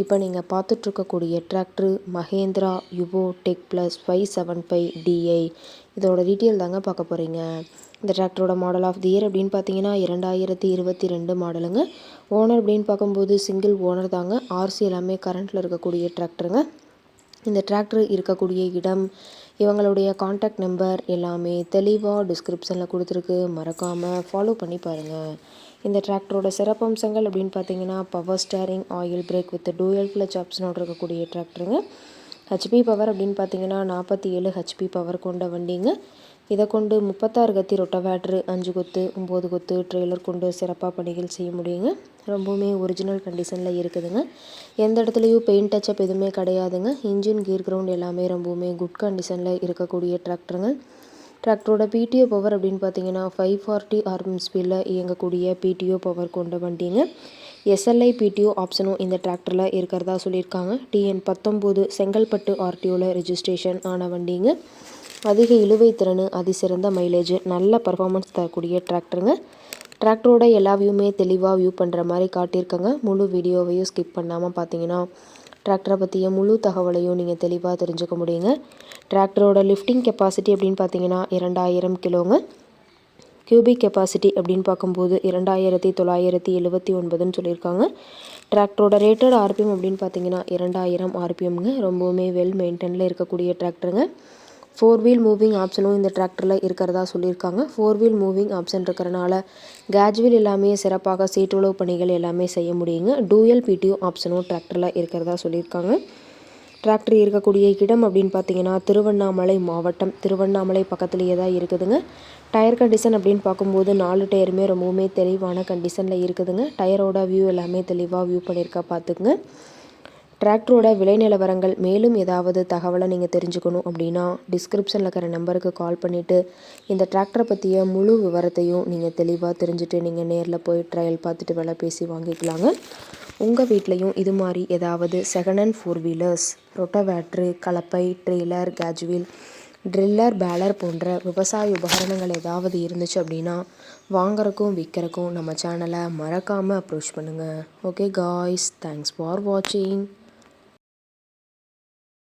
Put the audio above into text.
இப்போ நீங்கள் பார்த்துட்ருக்கக்கூடிய tractor Mahindra Yuvo Tech plus five seven five DI. இதோட டீட்டெயில் தாங்க பார்க்க போகிறீங்க இந்த டிராக்டரோட மாடல் ஆஃப் தி இயர் அப்படின்னு பார்த்தீங்கன்னா இரண்டாயிரத்தி இருபத்தி ரெண்டு மாடலுங்க. ஓனர் அப்படின்னு பார்க்கும்போது சிங்கிள் ஓனர் தாங்க. ஆர்சி எல்லாமே கரண்ட்டில் இருக்கக்கூடிய டிராக்டருங்க. இந்த டிராக்டர் இருக்கக்கூடிய இடம் இவங்களுடைய காண்டாக்ட் நம்பர் எல்லாமே தெளிவாக டிஸ்கிரிப்ஷனில் கொடுத்துருக்கு. மறக்காமல் ஃபாலோ பண்ணி பாருங்கள் இந்த டிராக்டரோட சிறப்பம்சங்கள் அப்படின்னு பார்த்தீங்கன்னா power steering oil brake with dual clutch ஆப்ஷனோடு இருக்கக்கூடிய டிராக்டருங்க ஹெச்பி பவர் அப்படின்னு பார்த்தீங்கன்னா நாற்பத்தி ஏழு ஹெச்பி பவர் கொண்ட வண்டிங்க. இதை கொண்டு முப்பத்தாறு கத்தி ரொட்டவேட்ரு அஞ்சு கொத்து ஒம்பது கொத்து ட்ரெய்லர் கொண்டு சிறப்பாக பணிகள் செய்ய முடியுங்க. ரொம்பவுமே ஒரிஜினல் கண்டிஷனில் இருக்குதுங்க. எந்த இடத்துலையும் பெயிண்ட் டச்சப் எதுவுமே கிடையாதுங்க. இன்ஜின் கீர் கிரவுண்ட் எல்லாமே ரொம்பவுமே குட் கண்டிஷனில் இருக்கக்கூடிய டிராக்டருங்க. டிராக்டரோட பிடிஓ பவர் அப்படின்னு பார்த்தீங்கன்னா ஃபைவ் ஃபார்ட்டி ஆர்எம் ஸ்பீடில் இயங்கக்கூடிய பிடிஓ பவர் கொண்ட வண்டிங்க. எஸ்எல்ஐ பிடிஓ ஆப்ஷனும் இந்த டிராக்டரில் இருக்கிறதா சொல்லியிருக்காங்க. டிஎன் பத்தொம்போது செங்கல்பட்டு ஆர்டிஓவில் ரிஜிஸ்ட்ரேஷன் ஆன வண்டிங்க. அதிக இழுவை திறன் அதிசிறந்த மைலேஜ் நல்ல பர்ஃபார்மன்ஸ் தரக்கூடிய டிராக்டருங்க டிராக்டரோட எல்லா வியூமே தெளிவாக வியூ பண்ணுற மாதிரி காட்டியிருக்காங்க. முழு வீடியோவையும் ஸ்கிப் பண்ணாமல் பார்த்தீங்கன்னா டிராக்டரை பற்றிய முழு தகவலையும் நீங்கள் தெளிவாக தெரிஞ்சுக்க முடியுங்க. டிராக்டரோட லிஃப்டிங் கெப்பாசிட்டி அப்படின்னு பார்த்தீங்கன்னா இரண்டாயிரம் கிலோங்க கியூபிக் கெப்பாசிட்டி அப்படின்னு பார்க்கும்போது இரண்டாயிரத்தி தொள்ளாயிரத்தி எழுபத்தி ஒன்பதுன்னு சொல்லியிருக்காங்க. டிராக்டரோட ரேட்டட் ஆர்பிஎம் அப்படின்னு பார்த்தீங்கன்னா இரண்டாயிரம் ஆர்பிஎம்ங்க ரொம்பவுமே வெல் மெயின்டெனில் இருக்கக்கூடிய டிராக்டருங்க ஃபோர் வீல் மூவிங் ஆப்ஷனும் இந்த டிராக்டரில் இருக்கிறதா சொல்லியிருக்காங்க. ஃபோர் வீல் மூவிங் ஆப்ஷன் இருக்கிறனால கேஜுவல் எல்லாமே சிறப்பாக சீட்டுழவு பணிகள் எல்லாமே செய்ய முடியுங்க. டூயல் பிடிஓ ஆப்ஷனும் டிராக்டரில் இருக்கிறதா சொல்லியிருக்காங்க. டிராக்டர் இருக்கக்கூடிய இடம் அப்படின்னு பார்த்தீங்கன்னா திருவண்ணாமலை மாவட்டம். திருவண்ணாமலை பக்கத்துலேயே தான் இருக்குதுங்க. டயர் கண்டிஷன் அப்படின்னு பார்க்கும்போது நாலு டயருமே ரொம்பவுமே தெளிவான கண்டிஷனில் இருக்குதுங்க. டயரோட வியூ எல்லாமே தெளிவாக வியூ பண்ணியிருக்கா பார்த்துக்குங்க. டிராக்டரோட விலை நிலவரங்கள் மேலும் ஏதாவது தகவலை நீங்கள் தெரிஞ்சுக்கணும் அப்படின்னா டிஸ்கிரிப்ஷனில் இருக்கிற நம்பருக்கு கால் பண்ணிவிட்டு இந்த டிராக்டரை பற்றிய முழு விவரத்தையும் நீங்கள் தெளிவாக தெரிஞ்சுட்டு நீங்கள் நேரில் போய் ட்ரையல் பார்த்துட்டு விலை பேசி வாங்கிக்கலாங்க. உங்கள் வீட்லேயும் இது மாதிரி ஏதாவது second hand four wheelers rotavator கலப்பை trailer cage wheel driller baler போன்ற விவசாய உபகரணங்கள் ஏதாவது இருந்துச்சு அப்படின்னா வாங்குறக்கும் விற்கிறக்கும் நம்ம சேனலை மறக்காமல் அப்ரோச் பண்ணுங்கள் ஓகே காய்ஸ் தேங்க்ஸ் ஃபார் வாட்சிங்